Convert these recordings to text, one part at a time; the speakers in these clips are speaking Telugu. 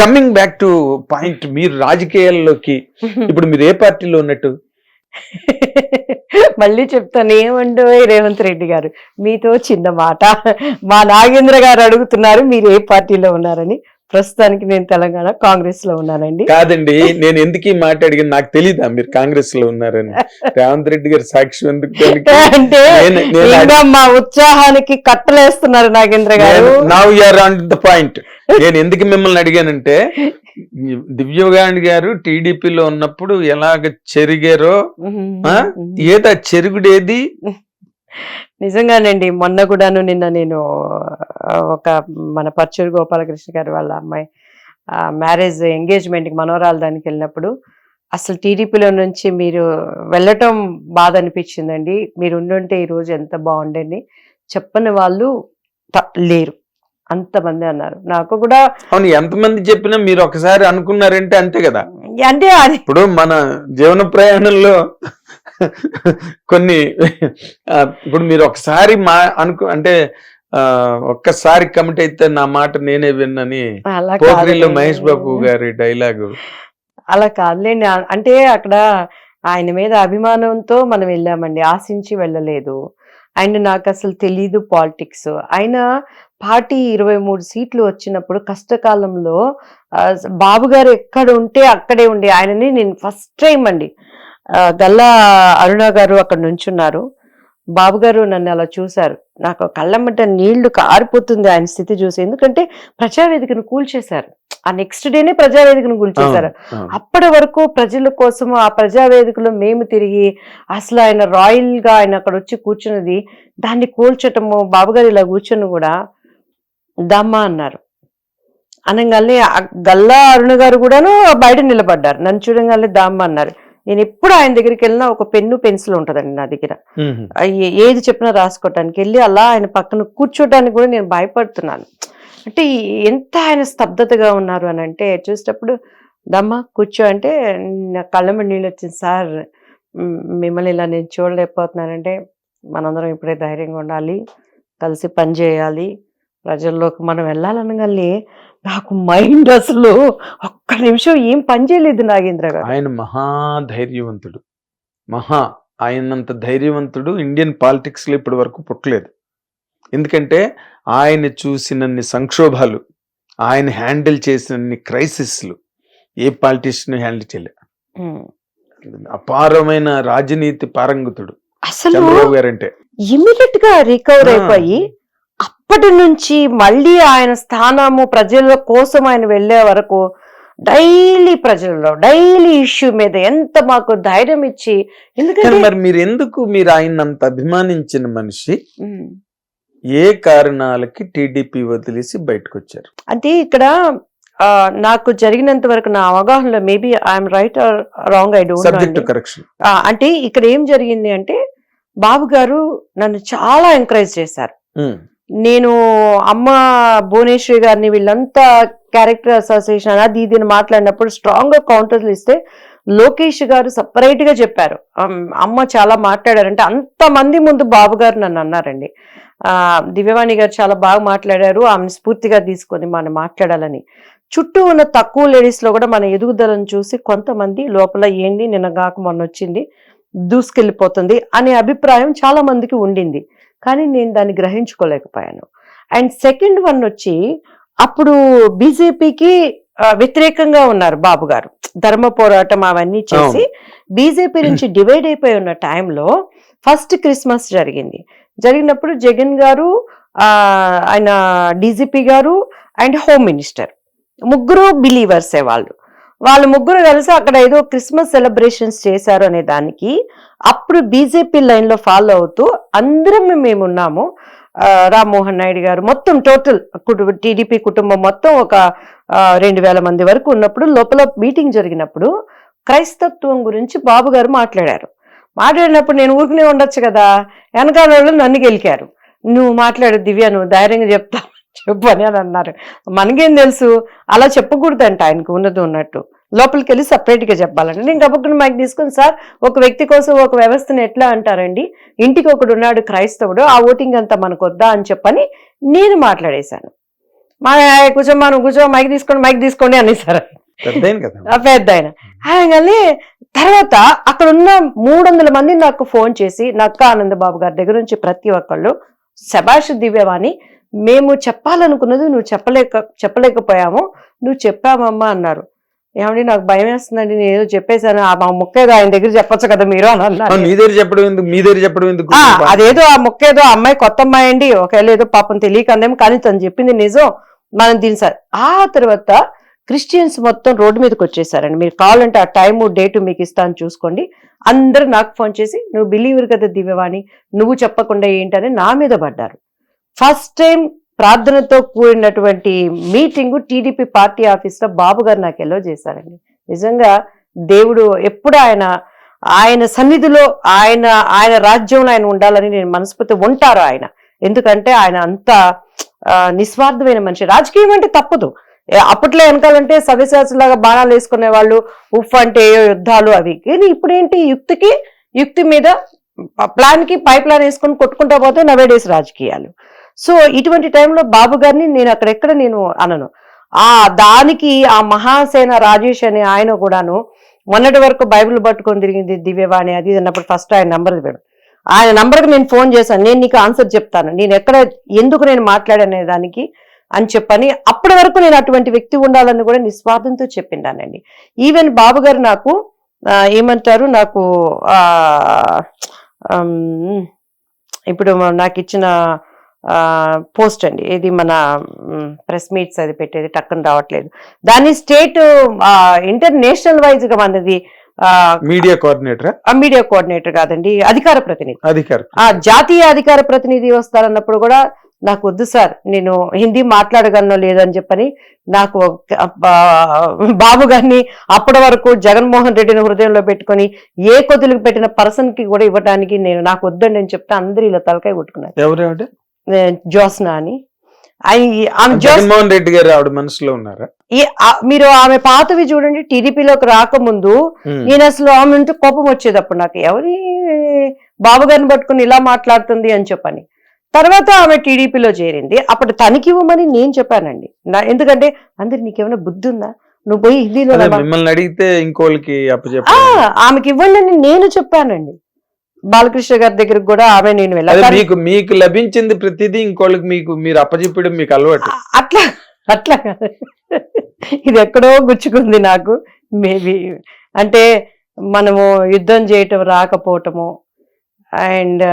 కమింగ్ బ్యాక్ టు పాయింట్ మీరు రాజకీయాల్లోకి ఇప్పుడు మీరు ఏ పార్టీలో ఉన్నట్టు? మళ్ళీ చెప్తాను ఏమండో రేవంత్ రెడ్డి గారు. మీతో చిన్న మాట. మా నాగేంద్ర గారు అడుగుతున్నారు మీరు ఏ పార్టీలో ఉన్నారని. ప్రస్తుతానికి నేను తెలంగాణ కాంగ్రెస్లో ఉన్నానండి. కాదండి నేను ఎందుకు ఈ మాట అడిగింది నాకు తెలీదా మీరు కాంగ్రెస్లో ఉన్నారని? రేవంత్ రెడ్డి గారి సాక్షి? అంటే మా ఉత్సాహానికి కట్టలేస్తున్నారు నాగేంద్ర గారు. Now you're on the point నేను ఎందుకు మిమ్మల్ని అడిగానంటే దివ్యగాండి గారు టీడీపీలో ఉన్నప్పుడు ఎలాగ చెరిగారో ఆ? ఏదా చెరుగుడేది? నిజంగానండి. మొన్న కూడాను నిన్న నేను ఒక మన పర్చూరు గోపాలకృష్ణ గారు వాళ్ళ అమ్మాయి మ్యారేజ్ ఎంగేజ్మెంట్కి మనోరాలు దానికి వెళ్ళినప్పుడు అసలు టీడీపీలో నుంచి మీరు వెళ్ళటం బాధ అనిపించిందండి మీరు ఉండుంటే ఈరోజు ఎంత బాగుండండి చెప్పని వాళ్ళు లేరు. అంతమంది అన్నారు. నాకు కూడా అవును ఎంతమంది చెప్పినా మీరు ఒకసారి అనుకున్నారంటే అంతే కదా. అంటే అది ఇప్పుడు మన జీవన ప్రయాణంలో కొన్ని ఇప్పుడు మీరు ఒకసారి మా అనుకు అంటే ఒక్కసారి కమిట్ అయితే నా మాట నేనే విన్నని కాదులేండి. మహేష్ బాబు గారి డైలాగు. అలా కాదులేండి. అంటే అక్కడ ఆయన మీద అభిమానంతో మనం వెళ్ళామండి. ఆశించి వెళ్ళలేదు. అండ్ నాకు అసలు తెలీదు పాలిటిక్స్. ఆయన పార్టీ ఇరవై మూడు సీట్లు వచ్చినప్పుడు కష్టకాలంలో బాబు గారు ఎక్కడ ఉంటే అక్కడే ఉండి ఆయనని నేను ఫస్ట్ టైం అండి. గల్లా అరుణ గారు అక్కడ నుంచున్నారు. బాబు గారు నన్ను అలా చూశారు. నాకు కళ్ళమ్మట నీళ్ళు కారిపోతుంది ఆయన స్థితి చూసి. ఎందుకంటే ప్రజావేదికను కూల్చేశారు. ఆ నెక్స్ట్ డేనే ప్రజావేదికను కూల్చేశారు. అప్పటి వరకు ప్రజల కోసం ఆ ప్రజావేదికలో మేము తిరిగి అసలు ఆయన రాయల్గా ఆయన అక్కడ వచ్చి కూర్చున్నది దాన్ని కూల్చటము బాబుగారు ఇలా కూర్చొని కూడా దమ్మ అన్నారు. అనగానే గల్లా అరుణ గారు కూడాను బయట నిలబడ్డారు. నన్ను చూడగానే దమ్మ అన్నారు. నేను ఎప్పుడు ఆయన దగ్గరికి వెళ్ళినా ఒక పెన్ను పెన్సిల్ ఉంటుందండి నా దగ్గర. ఏది చెప్పినా రాసుకోవటానికి వెళ్ళి అలా ఆయన పక్కన కూర్చోటానికి కూడా నేను భయపడుతున్నాను. అంటే ఎంత ఆయన స్తబ్దతగా ఉన్నారు అని అంటే చూసేటప్పుడు దమ్మా కూర్చో అంటే నా కళ్ళ మీద నీళ్ళు వచ్చింది సార్ మిమ్మల్ని ఇలా నేను చూడలేకపోతున్నానంటే మనందరం ఇప్పుడే ధైర్యంగా ఉండాలి కలిసి పని చేయాలి ప్రజల్లోకి మనం వెళ్ళాలనగానే నాకు మైండ్ అసలు ఒక్క నిమిషం ఏం పని చేయలేదు నాగేంద్ర గారు. ఆయన మహా ధైర్యవంతుడు. మహా ఆయనంత ధైర్యవంతుడు ఇండియన్ పాలిటిక్స్లో ఇప్పటి వరకు పుట్టలేదు. ఎందుకంటే ఆయన చూసినన్ని సంక్షోభాలు ఆయన హ్యాండిల్ చేసినన్ని క్రైసిస్లు ఏ పాలిటిషియన్ హ్యాండిల్ చేయలే. అపారమైన రాజనీతి పారంగతుడు అసలు ఇమీడియట్గా రికవర్. అయిపోయి అప్పటి నుంచి మళ్ళీ ఆయన స్థానము ప్రజల కోసం ఆయన వెళ్ళే వరకు డైలీ ప్రజల్లో డైలీ ఇష్యూ మీద ఎంత మాకు ధైర్యం ఇచ్చి ఎందుకంటే మరి మీరు ఎందుకు మీరు ఆయన అంత అభిమానించిన మనిషి. ఏ కారణాలకి టీడీపీ వదిలేసి బయటకు వచ్చారు అంటే ఇక్కడ నాకు జరిగినంత వరకు నా అవగాహనలో maybe I'm right or wrong I don't correction అంటే ఇక్కడ ఏం జరిగింది అంటే బాబు గారు నన్ను చాలా ఎంకరేజ్ చేశారు. నేను అమ్మ భువనేశ్వరి గారిని వీళ్ళంతా క్యారెక్టర్ అసోసియేషన్ అది దీన్ని మాట్లాడినప్పుడు స్ట్రాంగ్గా కౌంటర్లు ఇస్తే లోకేష్ గారు సపరేట్గా చెప్పారు. అమ్మ చాలా మాట్లాడారంటే అంత మంది ముందు బాబు గారు నన్ను అన్నారండి. దివ్యవాణి గారు చాలా బాగా మాట్లాడారు. ఆమెను స్ఫూర్తిగా తీసుకొని మనం మాట్లాడాలని. చుట్టూ ఉన్న తక్కువ లేడీస్లో కూడా మన ఎదుగుదలను చూసి కొంతమంది లోపల ఏంది నిన్న కాక మొన్న వచ్చింది దూసుకెళ్ళిపోతుంది అనే అభిప్రాయం చాలా మందికి ఉండింది. కానీ నేను దాన్ని గ్రహించుకోలేకపోయాను. అండ్ సెకండ్ వన్ వచ్చి అప్పుడు బీజేపీకి వ్యతిరేకంగా ఉన్నారు బాబు గారు. ధర్మ పోరాటం అవన్నీ చేసి బీజేపీ నుంచి డివైడ్ అయిపోయి ఉన్న టైంలో ఫస్ట్ క్రిస్మస్ జరిగింది. జరిగినప్పుడు జగన్ గారు ఆయన డీజీపీ గారు అండ్ హోమ్ మినిస్టర్. ముగ్గురు బిలీవర్సే వాళ్ళు. వాళ్ళు ముగ్గురు కలిసి అక్కడ ఏదో క్రిస్మస్ సెలబ్రేషన్స్ చేశారు అనే దానికి అప్పుడు బీజేపీ లైన్లో ఫాలో అవుతూ అందరం మేము ఉన్నాము. రామ్మోహన్ నాయుడు గారు మొత్తం టోటల్ కుటుంబ టీడీపీ కుటుంబం మొత్తం ఒక రెండు వేల మంది వరకు ఉన్నప్పుడు లోపల మీటింగ్ జరిగినప్పుడు క్రైస్తత్వం గురించి బాబు గారు మాట్లాడారు. మాట్లాడినప్పుడు నేను ఊరికనే ఉండొచ్చు కదా వెనకాల వాళ్ళు నన్ను గెలికారు. నువ్వు మాట్లాడు దివ్య నువ్వు ధైర్యంగా చెప్తా చెప్పు అని అని అన్నారు. మనకేం తెలుసు? అలా చెప్పకూడదంట ఆయనకు ఉన్నది ఉన్నట్టు. లోపలికి వెళ్ళి separate గా చెప్పాలంటే నేను గబుక్కుని మైక్ తీసుకుని సార్ ఒక వ్యక్తి కోసం ఒక వ్యవస్థను ఎట్లా అంటారండి? ఇంటికి ఒకడు ఉన్నాడు క్రైస్తవుడు ఆ ఓటింగ్ అంతా మనకు వద్దా అని చెప్పని నేను మాట్లాడేశాను. మా కూర్చోమ్మా నువ్వు కూర్చో మైక్ తీసుకోండి మైక్ తీసుకోండి అనేసారు పెద్ద ఆయన అనగానే తర్వాత అక్కడ ఉన్న మూడు వందల మంది నాకు ఫోన్ చేసి నక్క ఆనంద బాబు గారి దగ్గర నుంచి ప్రతి ఒక్కళ్ళు శభాష్ దివ్యవాణి మేము చెప్పాలనుకున్నది నువ్వు చెప్పలేక చెప్పలేకపోయాము. నువ్వు చెప్పామమ్మా అన్నారు. ఏమండి నాకు భయం వేస్తుందండి నేను ఏదో చెప్పేశాను. ఆ మా ముక్క ఏదో ఆయన దగ్గర చెప్పొచ్చు కదా మీరు అని అన్నారు. మీ దగ్గర చెప్పడం ఎందుకు? మీ దగ్గర చెప్పడం ఎందుకు? ఆ, అదేదో ఆ మొక్క ఏదో అమ్మాయి కొత్త అమ్మాయి అండి. ఒకవేళ ఏదో పాపం తెలియక అందేమో కానీ తను చెప్పింది నిజం. మనం దీని సార్ ఆ తర్వాత క్రిస్టియన్స్ మొత్తం రోడ్డు మీదకి వచ్చేసారండి. మీరు కావాలంటే ఆ టైము డేటు మీకు ఇస్తాను చూసుకోండి. అందరూ నాకు ఫోన్ చేసి నువ్వు బిలీవర్ కదా దివ్యవాణి నువ్వు చెప్పకుండా ఏంటని నా మీద పడ్డారు. ఫస్ట్ టైం ప్రార్థనతో కూడినటువంటి మీటింగ్ టీడీపీ పార్టీ ఆఫీస్లో బాబు గారు నాకు ఎల్లో చేశారండి. నిజంగా దేవుడు ఎప్పుడు ఆయన ఆయన సన్నిధిలో ఆయన ఆయన రాజ్యంలో ఆయన ఉండాలని నేను మనస్ఫూర్తి ఉంటారు ఆయన. ఎందుకంటే ఆయన అంత నిస్వార్థమైన మనిషి. రాజకీయం అంటే తప్పదు. అప్పట్లో వెనకాలంటే సవ్యశాస్త్రలాగా బాణాలు వేసుకునే వాళ్ళు ఉఫ్ అంటే ఏయో యుద్ధాలు అవి. కానీ ఇప్పుడేంటి యుక్తికి యుక్తి మీద ప్లాన్కి పై ప్లాన్ వేసుకొని కొట్టుకుంటా పోతే నవేడేస్ రాజకీయాలు. సో ఇటువంటి టైంలో బాబు గారిని నేను అక్కడెక్కడ నేను అనను. ఆ దానికి ఆ మహాసేన రాజేష్ అనే ఆయన కూడాను మొన్నటి వరకు బైబిల్ పట్టుకొని తిరిగింది దివ్యవాణి అది ఇది అన్నప్పుడు ఫస్ట్ ఆయన నంబర్ ఇవ్వడం. ఆయన నంబర్కి నేను ఫోన్ చేశాను. నేను నీకు ఆన్సర్ చెప్తాను. నేను ఎక్కడ ఎందుకు నేను మాట్లాడనే దానికి అని చెప్పని అప్పటి వరకు నేను అటువంటి వ్యక్తి ఉండాలని కూడా నిస్వార్థంతో చెప్పిండానండి. ఈవెన్ బాబు గారు నాకు ఏమంటారు నాకు ఇప్పుడు నాకు ఇచ్చిన పోస్ట్ అండి. ఇది మన ప్రెస్ మీట్స్ అది పెట్టేది టక్కన రావట్లేదు. దాన్ని స్టేట్ ఇంటర్నేషనల్ వైజ్గా మనది మీడియా కోఆర్డినేటర్? మీడియా కోఆర్డినేటర్ కాదండి అధికార ప్రతినిధి. అధికారి ఆ జాతీయ అధికార ప్రతినిధి వస్తారన్నప్పుడు కూడా నాకు వద్దు సార్ నేను హిందీ మాట్లాడగలను లేదని చెప్పని నాకు బాబు గారిని అప్పటి వరకు జగన్మోహన్ రెడ్డిని హృదయంలో పెట్టుకొని ఏ కొద్దులకు పెట్టిన పర్సన్కి కూడా ఇవ్వడానికి నేను నాకు వద్దండి అని చెప్తే అందరూ ఇలా తలకాయ కొట్టుకున్నారు. జ్యోత్స్న అని. ఆమె- జగన్మోహన్ రెడ్డి గారు ఆవిడ మనసులో ఉన్నారా? మీరు ఆమె పాతవి చూడండి టీడీపీలోకి రాకముందు. నేను అసలు ఆమె ఉంటే కోపం వచ్చేది అప్పుడు నాకు ఎవరి బాబు గారిని పట్టుకుని ఇలా మాట్లాడుతుంది అని చెప్పని. తర్వాత ఆమె టీడీపీలో చేరింది. అప్పుడు తనకి ఇవ్వమని నేను చెప్పానండి. ఎందుకంటే అందరు నీకేమైనా బుద్ధి ఉందా? నువ్వు పోయి హిందీలో. మిమ్మల్ని అడిగితే ఇంకోళ్ళకి ఆమెకి ఇవ్వండి అని నేను చెప్పానండి. బాలకృష్ణ గారి దగ్గరికి కూడా ఆమె నేను అదే వెళ్ళాను మీకు మీకు లభించింది ప్రతిదీ ఇంకోళ్ళకి మీకు మీరు అప్పచెప్పడం మీకు అలవాటు. అట్లా అట్లా కాదు. ఇది ఎక్కడో గుచ్చుకుంది నాకు. మేబీ అంటే మనము యుద్ధం చేయటం రాకపోవటము. అండ్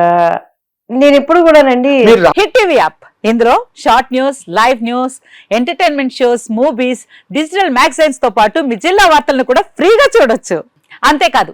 నేను ఎప్పుడు కూడానండి హిట్ టీవీ యాప్. ఇందులో short news live news entertainment shows movies digital మ్యాగజైన్స్తో పాటు మీ జిల్లా వార్తలను కూడా ఫ్రీగా చూడొచ్చు. అంతేకాదు